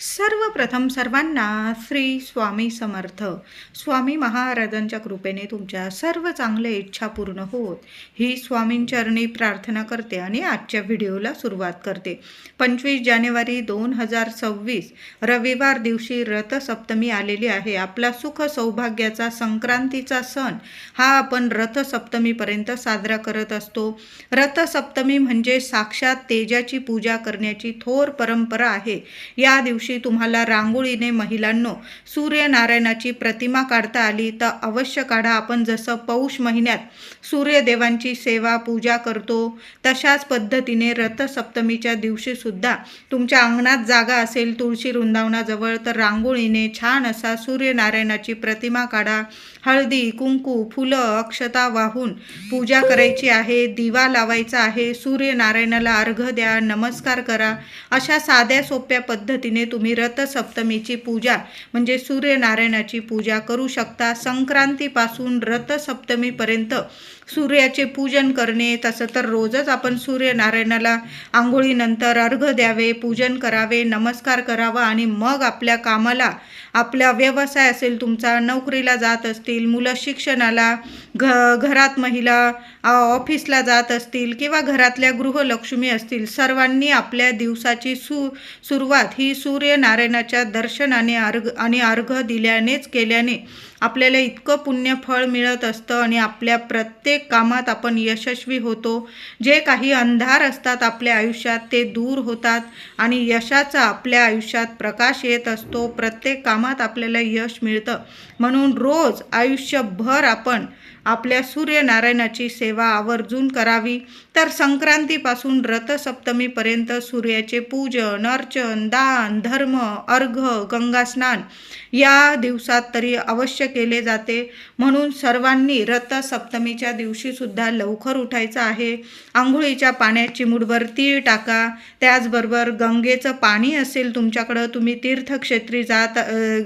सर्वप्रथम सर्वांना श्री स्वामी समर्थ. स्वामी महाराजांच्या कृपेने तुमच्या सर्व चांगल्या इच्छा पूर्ण होत. ही स्वामींचरणी प्रार्थना करते आणि आजच्या व्हिडिओला सुरुवात करते. पंचवीस जानेवारी दोन हजार सव्वीस रविवार दिवशी रथसप्तमी आलेली आहे. आपला सुख सौभाग्याचा संक्रांतीचा सण हा आपण रथसप्तमीपर्यंत साजरा करत असतो. रथसप्तमी म्हणजे साक्षात तेजाची पूजा करण्याची थोर परंपरा आहे. या दिवशी तुम्हाला रांगोळीने महिलांनो सूर्यनारायणाची प्रतिमा काढता आली तर अवश्य काढा. आपण जसं पौष महिन्यात सूर्यदेवांची सेवा पूजा करतो तशाच पद्धतीने रथसप्तमीच्या दिवशीसुद्धा तुमच्या अंगणात जागा असेल तुळशी वृंदावनाजवळ तर रांगोळीने छान असा सूर्यनारायणाची प्रतिमा काढा. हळदी कुंकू फुलं अक्षता वाहून पूजा करायची आहे दिवा लावायचा आहे सूर्यनारायणाला अर्घ द्या नमस्कार करा. अशा साध्या सोप्या पद्धतीने तुम्ही रथसप्तमीची पूजा म्हणजे सूर्यनारायणाची पूजा करू शकता. संक्रांतीपासून रथसप्तमीपर्यंत सूर्याचे पूजन करणे तसं तर रोजच आपण सूर्यनारायणाला आंघोळीनंतर अर्घ द्यावे पूजन करावे नमस्कार करावा आणि मग आपल्या कामाला आपला व्यवसाय असेल तुमचा नोकरीला जात असतील मुलं शिक्षणाला घ घरात महिला ऑफिसला जात असतील किंवा घरातल्या गृहलक्ष्मी असतील सर्वांनी आपल्या दिवसाची सु सुरुवात ही सूर्यनारायणाच्या दर्शनाने अर्घ आणि अर्घ दिल्यानेच केल्याने आपल्याला इतकं पुण्य फळ मिळत असतं आणि आपल्या प्रत्येक कामात आपण यशस्वी होतो. जे काही अंधार असतात आपल्या आयुष्यात ते दूर होतात आणि यशाचा आपल्या आयुष्यात प्रकाश येत असतो. प्रत्येक कामात आपल्याला यश मिळतं. म्हणून रोज आयुष्यभर आपण आपल्या सूर्यनारायणाची सेवा आवर्जून करावी. तर संक्रांतीपासून रथसप्तमीपर्यंत सूर्याचे पूजन अर्चन दान धर्म अर्घ गंगास्नान या दिवसात तरी अवश्य केले जाते. म्हणून सर्वांनी रथसप्तमीच्या दिवशीसुद्धा लवकर उठायचं आहे. आंघोळीच्या पाण्यात चिमुडभर तीळ टाका. त्याचबरोबर गंगेचं पाणी असेल तुमच्याकडं तुम्ही तीर्थक्षेत्री जात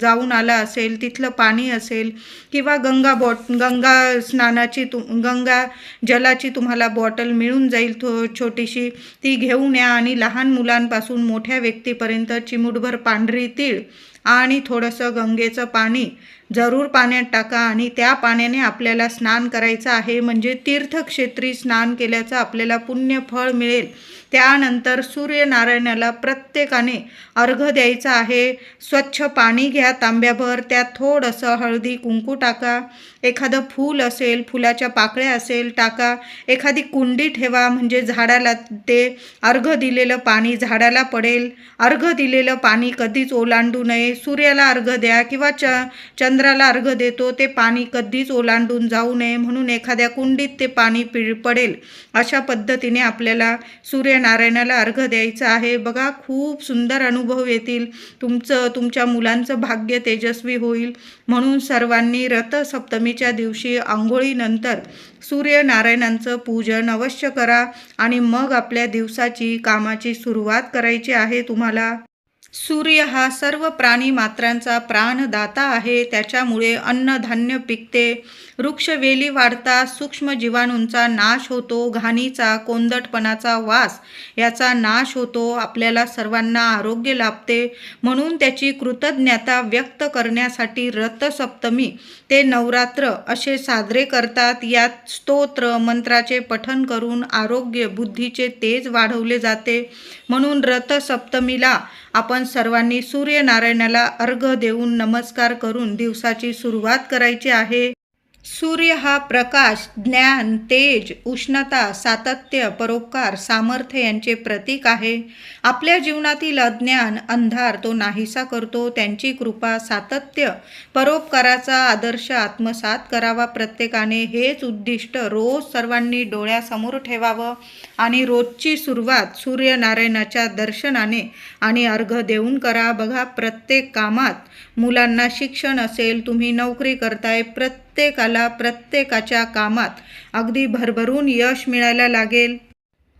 जाऊन आला असेल तिथलं पाणी असेल किंवा गंगा बॉट गंगा स्नानाची तु गंगा जलाची तुम्हाला बॉटल मिळून जाईल थो छोटीशी. ती घेऊन या आणि लहान मुलांपासून मोठ्या व्यक्तीपर्यंत चिमुटभर पांढरी तीळ आणि थोडंसं गंगेचं पाणी जरूर पाण्यात टाका आणि त्या पाण्याने आपल्याला स्नान करायचं आहे. म्हणजे तीर्थक्षेत्री स्नान केल्याचं आपल्याला पुण्य फळ मिळेल. त्यानंतर सूर्यनारायणाला प्रत्येकाने अर्घ द्यायचं आहे. स्वच्छ पाणी घ्या तांब्याभर. त्यात थोडंसं हळदी कुंकू टाका. एखादं फूल असेल फुलाच्या पाकळ्या असेल टाका. एखादी कुंडी ठेवा म्हणजे झाडाला ते अर्घ दिलेलं पाणी झाडाला पडेल. अर्घ दिलेलं पाणी कधीच ओलांडू नये. सूर्याला अर्घ द्या किंवा च चंद्राला अर्घ देतो ते पाणी कधीच ओलांडून जाऊ नये. म्हणून एखाद्या कुंडीत ते पाणी पिळ पडेल. अशा पद्धतीने आपल्याला सूर्यनारायणाला अर्घ द्यायचं आहे. बघा खूप सुंदर अनुभव येतील. तुमचं तुमच्या मुलांचं भाग्य तेजस्वी होईल. म्हणून सर्वांनी रथसप्तमी नवमीच्या दिवशी आंघोळीनंतर सूर्यनारायणांचं पूजन अवश्य करा आणि मग आपल्या दिवसाची कामाची सुरुवात करायची आहे तुम्हाला. सूर्य हा सर्व प्राणी मात्रांचा प्राणदाता आहे. त्याच्यामुळे अन्नधान्य पिकते. वृक्षवेली वाढता सूक्ष्म जीवाणूंचा नाश होतो. घाणीचा कोंदटपणाचा वास याचा नाश होतो. आपल्याला सर्वांना आरोग्य लाभते. म्हणून त्याची कृतज्ञता व्यक्त करण्यासाठी रथसप्तमी ते नवरात्र असे साजरे करतात. यात स्तोत्र मंत्राचे पठन करून आरोग्य बुद्धीचे तेज वाढवले जाते. म्हणून रथसप्तमीला आपण सर्वांनी सूर्यनारायणाला अर्घ देऊन नमस्कार करून दिवसाची सुरुवात करायची आहे. सूर्य हा प्रकाश ज्ञान तेज उष्णता सातत्य परोपकार सामर्थ्य यांचे प्रतीक आहे. आपल्या जीवनातील अज्ञान अंधार तो नाहीसा करतो. त्यांची कृपा सातत्य परोपकाराचा आदर्श आत्मसात करावा प्रत्येकाने. हेच उद्दिष्ट रोज सर्वांनी डोळ्यासमोर ठेवावं आणि रोजची सुरुवात सूर्यनारायणाच्या दर्शनाने आणि अर्घ देऊन करा. बघा प्रत्येक कामात मुलांना शिक्षण असेल तुम्ही नोकरी करताय प्रत्येकाला प्रत्येकाच्या कामात अगदी भरभरून यश मिळायला लागेल.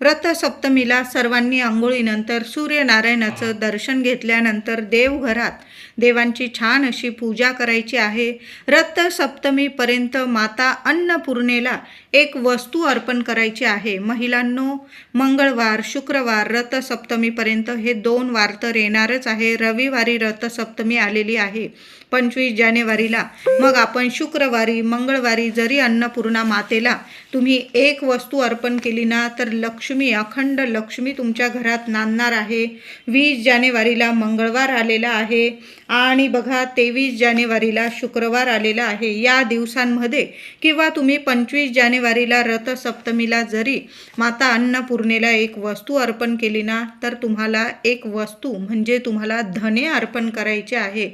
रथसप्तमीला सर्वांनी आंघोळीनंतर सूर्यनारायणाचं दर्शन घेतल्यानंतर देवघरात देवांची छान अशी पूजा करायची आहे. रथसप्तमीपर्यंत माता अन्नपूर्णेला एक वस्तू अर्पण करायची आहे. महिलांनो मंगळवार शुक्रवार रथसप्तमीपर्यंत हे दोन वार तर येणारच आहे. रविवारी रथसप्तमी आलेली आहे. पंचवीस जानेवारीला मग आपण शुक्रवारी मंगळवारी जरी अन्नपूर्णा मातेला तुम्ही एक वस्तू अर्पण केली ना तर लक्ष्मी अखंड लक्ष्मी तुमच्या घरात नांदणार आहे. वीस जानेवारीला मंगळवार आलेला आहे. आणि बघा तेवीस जानेवारीला शुक्रवार आलेला आहे. या दिवसांमध्ये किंवा तुम्ही पंचवीस जानेवारीला रथसप्तमीला जरी माता अन्नपूर्णेला एक वस्तू अर्पण केली ना तर तुम्हाला एक वस्तू म्हणजे तुम्हाला धने अर्पण करायचे आहे.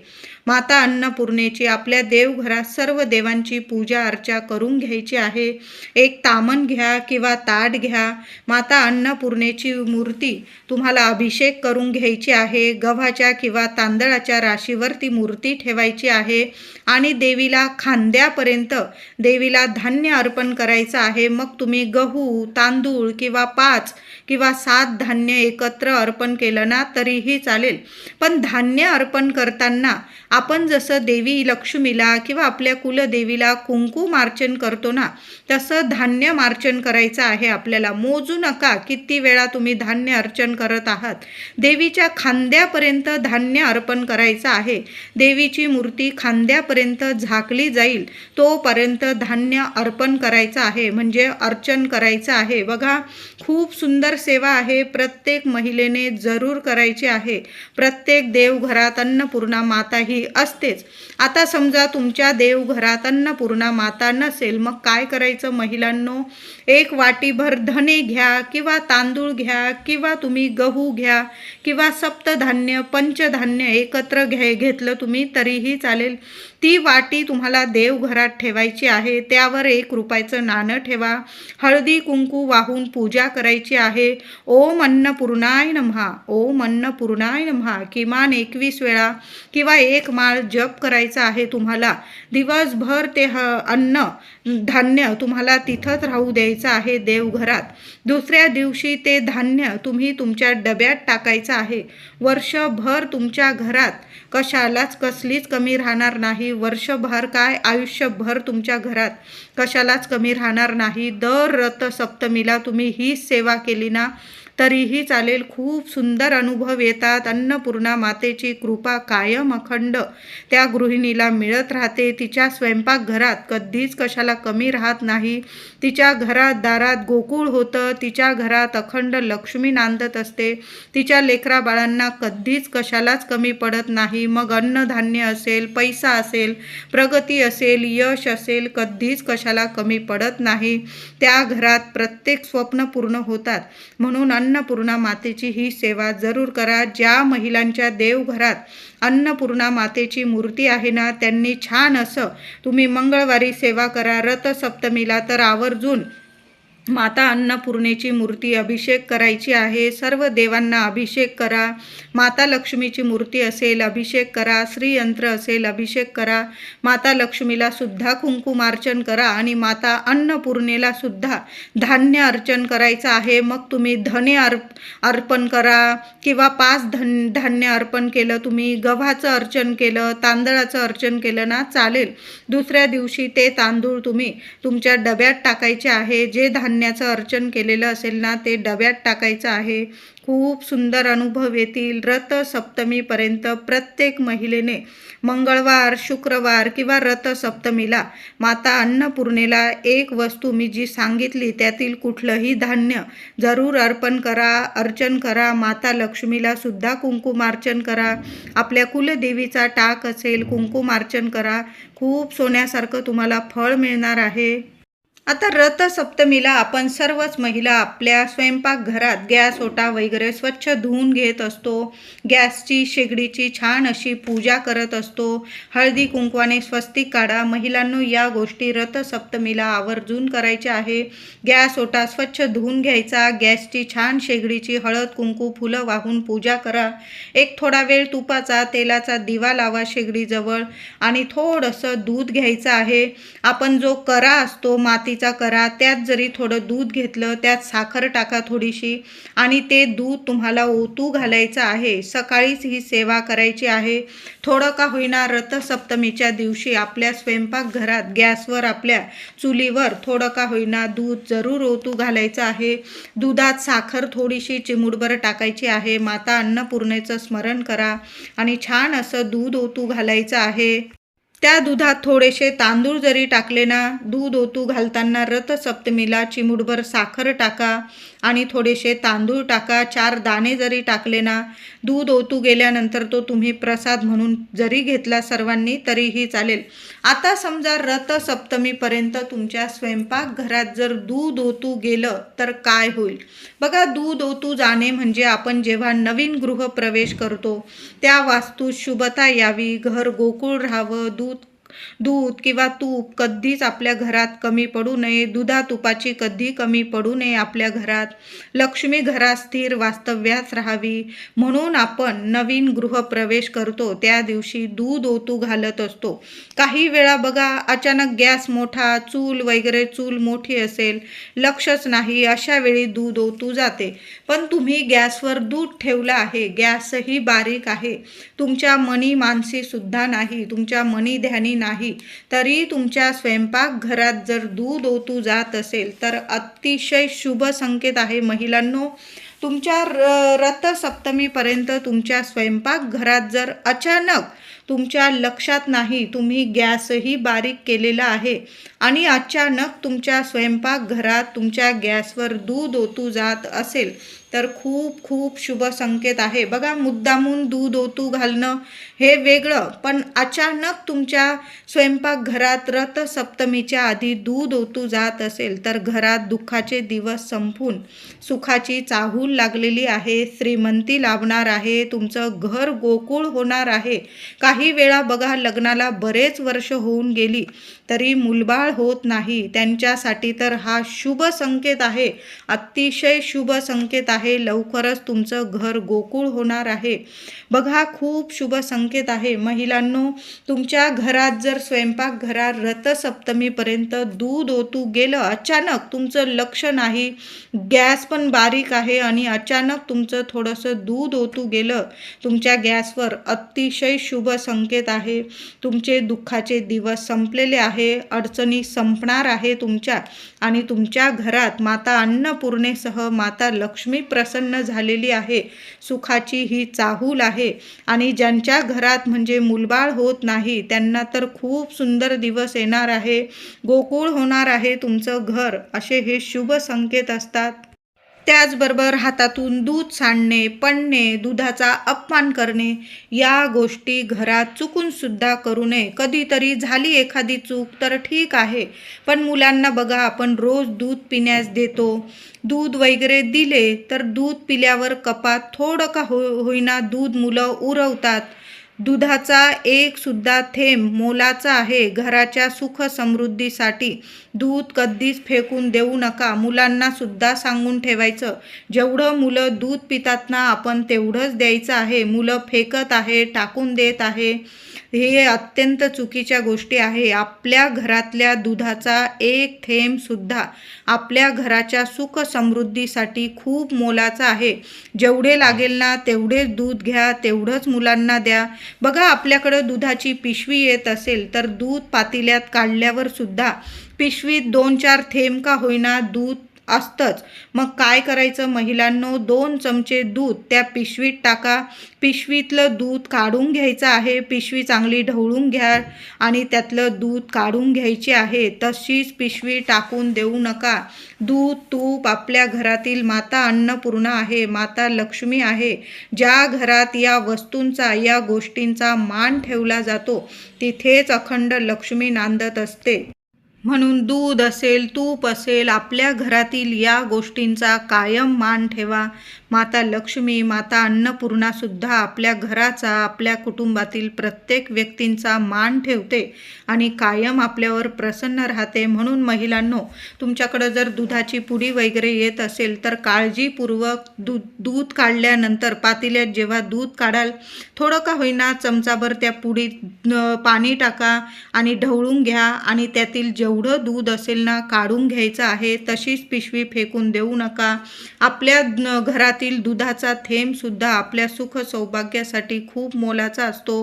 माता अन्नपूर्णेची आपल्या देवघरात सर्व देवांची पूजा अर्चा करून घ्यायची आहे. एक तामन घ्या किंवा ताट घ्या. माता अन्नपूर्णेची मूर्ती तुम्हाला अभिषेक करून घ्यायची आहे. गव्हाच्या किंवा तांदळाच्या राशीवर ती मूर्ती ठेवायची आहे आणि देवीला खांद्यापर्यंत देवीला धान्य अर्पण करायचं आहे. मग तुम्ही गहू तांदूळ किंवा पाच किंवा सात धान्य एकत्र अर्पण केलं ना तरीही चालेल. पण धान्य अर्पण करताना आपण जसं देवी लक्ष्मीला किंवा आपल्या कुलदेवीला कुंकू मार्चन करतो ना तसं धान्य मार्चन करायचं आहे आपल्याला. मोजू नका किती वेळा तुम्ही धान्य अर्चन करत आहात. देवीच्या खांद्यापर्यंत धान्य अर्पण करायचं आहे. देवीची मूर्ती खांद्यापर्यंत झाकली जाईल तोपर्यंत धान्य अर्पण करायचं आहे. म्हणजे अर्चन करायचं आहे. बघा खूप सुंदर सेवा आहे. प्रत्येक महिलेने जरूर करायची आहे. प्रत्येक देवघरात अन्नपूर्णा माता ही असतेच. आता समजा तुमच्या देवघरात अन्नपूर्णा माता नसेल मग काय करायचं महिलांनो? एक वाटीभर धने घ्या किंवा तांदूळ घ्या किंवा तुम्ही गहू घ्या किंवा सप्तधान्य पंचधान्य एकत्र घ्या घेतलं तुम्ही तरीही चालेल. ती वाटी तुम्हाला देवघरात ठेवायची आहे त्यावर एक रुपयाचं नाणं ठेवा. हळदी कुंकू वाहून पूजा करायची आहे. ओम अन्नपूर्णाय नमहा ओम अन्नपूर्णाय नमहा. किमान एकवीस वेळा किंवा एक माळ जप करायचा आहे तुम्हाला. दिवसभर ते ह अन्न धान्य तुम्हाला तिथंच राहू द्यायचं आहे देवघरात. दुसऱ्या दिवशी ते धान्य तुम्ही तुमच्या डब्यात टाकायचं आहे. वर्षभर तुमच्या घरात कशालाच कसलीच कमी राहणार नाही. वर्षभर काय? आयुष्यभर तुमच्या घरात कशालाच कमी राहणार नाही. दर रथ सप्तमीला तुम्ही हीच सेवा केली ना? तरीही चालेल. खूप सुंदर अनुभव येतात. अन्नपूर्णा मातेची कृपा कायम अखंड. त्या गृहिणीला मिळत राहते. तिच्या स्वयंपाकघरात कधीच कशाला कमी राहत नाही. तिच्या घरात दारात गोकुळ होतं. तिच्या घरात अखंड लक्ष्मी नांदत असते. तिच्या लेकरा बाळांना कधीच कशालाच कमी पडत नाही. मग अन्नधान्य असेल पैसा असेल प्रगती असेल यश असेल कधीच कशाला कमी पडत नाही. त्या घरात प्रत्येक स्वप्न पूर्ण होतात. म्हणून अन्नपूर्णा मातेची ही सेवा जरूर करा. ज्या महिलांच्या देवघरात अन्नपूर्णा मातेची मूर्ती आहे ना त्यांनी छान असं तुम्ही मंगळवारी सेवा करा. रथसप्तमीला तर आवर्जून माता अन्नपूर्णेची मूर्ती अभिषेक करायची आहे. सर्व देवांना अभिषेक करा. माता लक्ष्मीची मूर्ती असेल अभिषेक करा. श्रीयंत्र असेल अभिषेक करा. माता लक्ष्मीला सुद्धा कुंकुमार्चन करा आणि माता अन्नपूर्णेला सुद्धा धान्य अर्चन करायचं आहे. मग तुम्ही धने अर्प अर्पण करा किंवा पाच धन धान्य अर्पण केलं तुम्ही गव्हाचं अर्चन केलं तांदळाचं अर्चन केलं ना चालेल. दुसऱ्या दिवशी ते तांदूळ तुम्ही तुमच्या डब्यात टाकायचे आहे. जे धान्य धान्याचं अर्चन केलेलं असेल ना ते डब्यात टाकायचं आहे. खूप सुंदर अनुभव येतील. रथसप्तमीपर्यंत प्रत्येक महिलेने मंगळवार शुक्रवार किंवा रथसप्तमीला माता अन्नपूर्णेला एक वस्तू मी जी सांगितली त्यातील कुठलंही धान्य जरूर अर्पण करा अर्चन करा माता लक्ष्मीला सुद्धा कुंकुमार्चन करा. आपल्या कुलदेवीचा टाक असेल कुंकुमार्चन करा. खूप सोन्यासारखं तुम्हाला फळ मिळणार आहे. आता रथसप्तमीला आपण सर्वच महिला आपल्या स्वयंपाकघरात गॅस ओटा वगैरे स्वच्छ धुवून घेत असतो. गॅसची शेगडीची छान अशी पूजा करत असतो. हळदी कुंकवाने स्वस्तिक काढा. महिलांनो या गोष्टी रथसप्तमीला आवर्जून करायच्या आहे. गॅस ओटा स्वच्छ धुवून घ्यायचा. गॅसची छान शेगडीची हळद कुंकू फुलं वाहून पूजा करा. एक थोडा वेळ तुपाचा तेलाचा दिवा लावा शेगडीजवळ आणि थोडंसं दूध घ्यायचं आहे. आपण जो करा असतो माती जातीचा करा त्यात जरी थोडं दूध घेतलं त्यात साखर टाका थोडीशी आणि ते दूध तुम्हाला ओतू घालायचं आहे. सकाळीच ही सेवा करायची आहे. थोडं का होईना रथसप्तमीच्या दिवशी आपल्या स्वयंपाकघरात गॅसवर आपल्या चुलीवर थोडं का होईना दूध जरूर ओतू घालायचं आहे. दुधात साखर थोडीशी चिमुडभर टाकायची आहे. माता अन्नपूर्णेचं स्मरण करा आणि छान असं दूध ओतू घालायचं आहे. त्या दुधात थोडेसे तांदूळ जरी टाकले ना दूध ओतू घालताना रथसप्तमीला चिमुडभर साखर टाका आणि थोडेसे तांदूळ टाका. चार दाणे जरी टाकले ना दूध ओतू गेल्यानंतर तो तुम्ही प्रसाद म्हणून जरी घेतला सर्वांनी तरीही चालेल. आता समजा रथसप्तमीपर्यंत तुमच्या स्वयंपाकघरात जर दूध ओतू गेलं तर काय होईल? बघा दूध ओतू जाणे म्हणजे आपण जेव्हा नवीन गृहप्रवेश करतो त्या वास्तूत शुभता यावी घर गोकुळ राहावं दूध दूध किंवा तूप कधीच आपल्या घरात कमी पडू नये. दुधा तुपाची कधी कमी पडू नये आपल्या घरात. लक्ष्मी घरात स्थिर वास्तव्यास राहावी. म्हणून आपण नवीन गृहप्रवेश करतो. त्या दिवशी दूध ओतू घालत असतो. काही वेळा बघा अचानक गॅस मोठा चूल वगैरे चूल मोठी असेल. लक्षच नाही अशा वेळी दूध ओतू जाते. पण तुम्ही गॅसवर दूध ठेवलं आहे. गॅसही बारीक आहे. तुमच्या मनी मानसी सुद्धा नाही. तुमच्या मनी ध्यानी नाही तरी तुमच्या स्वयंपाकघरात जर दूध ओतू जात असेल तर अतिशय शुभ संकेत आहे. महिलांनो तुमच्या र रथसप्तमीपर्यंत तुमच्या स्वयंपाकघरात जर अचानक तुमच्या लक्षात नाही तुम्ही गॅसही बारीक केलेला आहे आणि अचानक तुमच्या स्वयंपाकघरात तुमच्या गॅसवर दूध ओतू जात असेल तर खूप खूप शुभ संकेत आहे. बघा मुद्दामून दूध ओतू घालणं हे वेगळं. पण अचानक तुमच्या स्वयंपाकघरात रथसप्तमीच्या आधी दूध ओतू जात असेल तर घरात दुःखाचे दिवस संपून सुखाची चाहूल लागलेली आहे. श्रीमंती लाभणार आहे तुमचं घर गोकुळ होणार आहे. काही वेळा बघा लग्नाला बरेच वर्ष होऊन गेली तरी मुलबाळ होत नाही. त्यांच्यासाठी तर हा शुभ संकेत आहे. अतिशय शुभ संकेत आहे. लवकरच तुमचं घर गोकुळ होणार आहे. बघा खूप शुभ संकेत आहे. महिलांनो तुमच्या घरात जर स्वयंपाकघरात रथसप्तमीपर्यंत दूध ओतू गेलं अचानक तुमचं लक्ष नाही गॅस पण बारीक आहे आणि अचानक तुमचं थोडंसं दूध ओतू गेलं तुमच्या गॅसवर अतिशय शुभ संकेत आहे. तुमचे दुःखाचे दिवस संपलेले आहे अडचणी संपणार आहे तुमच्या आणि तुमच्या घरात माता अन्नपूर्णेसह माता लक्ष्मी प्रसन्न झालेली आहे. सुखाची ही चाहूल आहे आणि ज्यांच्या घरात म्हणजे मुलबाळ होत नाही त्यांना तर खूप सुंदर दिवस येणार आहे. गोकुळ होणार आहे तुमचं घर असे हे शुभ संकेत असतात. त्याचबरोबर हातातून दूध सांडणे पडणे दुधाचा अपमान करणे या गोष्टी घरात चुकूनसुद्धा करू नये. कधीतरी झाली एखादी चूक तर ठीक आहे पण मुलांना बघा आपण रोज दूध पिण्यास देतो. दूध वगैरे दिले तर दूध पिल्यावर कपात थोडं का हो होईना दूध मुलं उरवतात. दुधाचा एक सुद्धा थेंब मोलाचा आहे. घराच्या सुख समृद्धीसाठी दूध कधीच फेकून देऊ नका. मुलांना सुद्धा सांगून ठेवायचं. जेवढं मुलं दूध पितात ना आपण तेवढंच द्यायचं आहे. मुलं फेकत आहे टाकून देत आहे. हे अत्यंत चुकीच्या गोष्टी आहे. आपल्या घरातल्या दुधाचा एक थेंबसुद्धा आपल्या घराच्या सुख समृद्धीसाठी खूप मोलाचा आहे. जेवढे लागेल ना तेवढेच दूध घ्या तेवढंच मुलांना द्या. बघा आपल्याकडं दुधाची पिशवी येत असेल तर दूध पातेल्यात काढल्यावर सुद्धा पिशवीत दोन चार थेंब का होईना दूध असतंच. मग काय करायचं? महिलांनो दोन चमचे दूध त्या पिशवीत टाका. पिशवीतलं दूध काढून घ्यायचं आहे. पिशवी चांगली ढवळून घ्या आणि त्यातलं दूध काढून घ्यायचे आहे. तशीच पिशवी टाकून देऊ नका. दूध तूप आपल्या घरातील माता अन्नपूर्णा आहे. माता लक्ष्मी आहे. ज्या घरात या वस्तूंचा या गोष्टींचा मान ठेवला जातो तिथेच अखंड लक्ष्मी नांदत असते. म्हणून दूध असेल तूप असेल आपल्या घरातील या गोष्टींचा कायम मान ठेवा. माता लक्ष्मी माता अन्नपूर्णासुद्धा आपल्या घराचा आपल्या कुटुंबातील प्रत्येक व्यक्तींचा मान ठेवते आणि कायम आपल्यावर प्रसन्न राहते. म्हणून महिलांनो तुमच्याकडं जर दुधाची पुडी वगैरे येत असेल तर काळजीपूर्वक दूध दूध काढल्यानंतर पातेल्यात जेव्हा दूध काढाल थोडं का होईना चमचाभर त्या पुडीत पाणी टाका आणि ढवळून घ्या आणि त्यातील जेवढं दूध असेल ना काढून घ्यायचं आहे तशीच पिशवी फेकून देऊ नका. आपल्या न- घरातील दुधाचा थेंबसुद्धा आपल्या सुख सौभाग्यासाठी खूप मोलाचा असतो.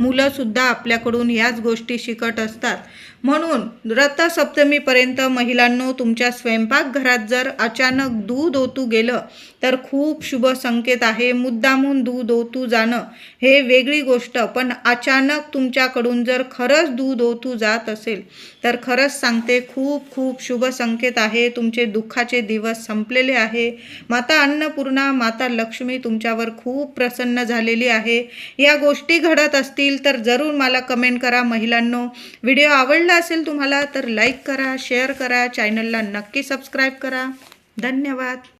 मुलंसुद्धा आपल्याकडून याच गोष्टी शिकत असतात. म्हणून रथसप्तमीपर्यंत महिलांनो तुमच्या स्वयंपाकघरात जर अचानक दूध ओतू गेलं तर खूप शुभ संकेत आहे. मुद्दामून दूध ओतू जाणं हे वेगळी गोष्ट पण अचानक तुमच्याकडून जर खरंच दूध ओतू जात असेल तर खरंच सांगते खूप खूप शुभ संकेत आहे. तुमचे दुःखाचे दिवस संपलेले आहे. माता अन्नपूर्णा माता लक्ष्मी तुमच्यावर खूप प्रसन्न झालेली आहे. या गोष्टी घडत असतील तर जरूर मला कमेंट करा. महिलांनो व्हिडिओ आवडला असेल तुम्हाला तर लाईक करा शेअर करा चॅनलला नक्की सबस्क्राईब करा. धन्यवाद.